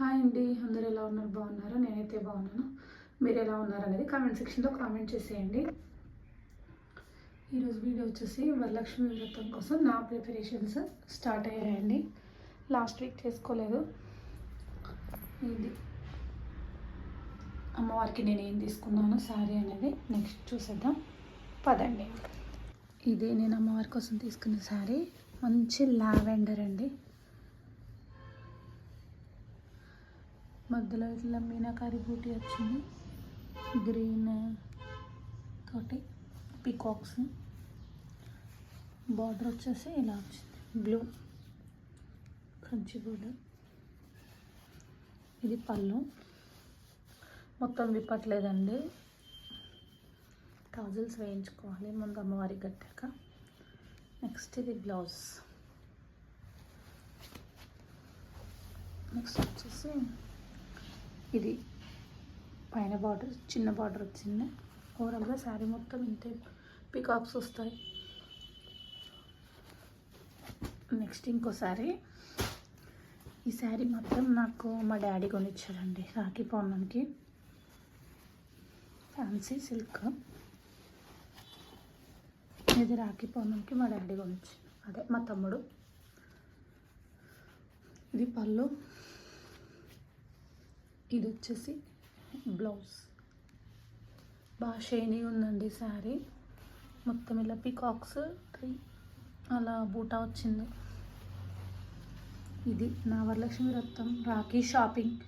Hi అండి. అందరు ఎలా ఉన్నారు? బాగున్నారా? నేనైతే బాగున్నాను. మీరు ఎలా ఉన్నారు అనేది కామెంట్ సెక్షన్లో కామెంట్ చేసేయండి. ఈరోజు వీడియో వచ్చేసి వరలక్ష్మి వ్రతం కోసం నా ప్రిపరేషన్స్ స్టార్ట్ అయ్యాయండి. లాస్ట్ వీక్ చేసుకోలేదు. ఇది అమ్మవారికి నేను ఏం తీసుకున్నాను శారీ అనేది నెక్స్ట్ చూసేద్దాం. పదండి. ఇది నేను అమ్మవారి కోసం తీసుకున్న శారీ మంచి లావెండర్ అండి. మధ్యలో ఇట్లా మీనాకారి బూటీ వచ్చింది. గ్రీన్ తోటి పికాక్స్ బార్డర్ వచ్చేసి ఇలా వచ్చింది. బ్లూ కంచి బోర్డర్ ఇది పళ్ళు. మొత్తం విప్పట్లేదండి. కాజల్స్ వేయించుకోవాలి. ముందు అమ్మవారికి కట్టాక నెక్స్ట్ ఇది బ్లౌజ్ నెక్స్ట్ వచ్చేసి ఇది. పైన బార్డర్ చిన్న బార్డర్ వచ్చింది. ఓవరాల్గా శారీ మొత్తం ఇంతే. పికాక్స్ వస్తాయి. నెక్స్ట్ ఇంకో శారీ. ఈ శారీ మొత్తం నాకు మా డాడీ కొనిచ్చాడండి రాఖీ పౌర్ణమికి. ఫ్యాన్సీ సిల్క్ ఇది రాఖీ పౌర్ణమికి మా డాడీ కొనిచ్చాడు. అదే మా తమ్ముడు. ఇది పళ్ళు. ఇది వచ్చేసి బ్లౌజ్. బాగా షైనీ ఉందండి శారీ. మొత్తం ఇలా పికాక్స్ ట్రీ అలా బూటా వచ్చింది. ఇది నా వరలక్ష్మి రత్నం రాఖీ షాపింగ్.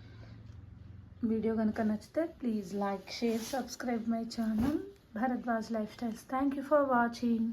వీడియో కనుక నచ్చితే please like share subscribe my channel. Bharadwaj lifestyles. Thank you for watching.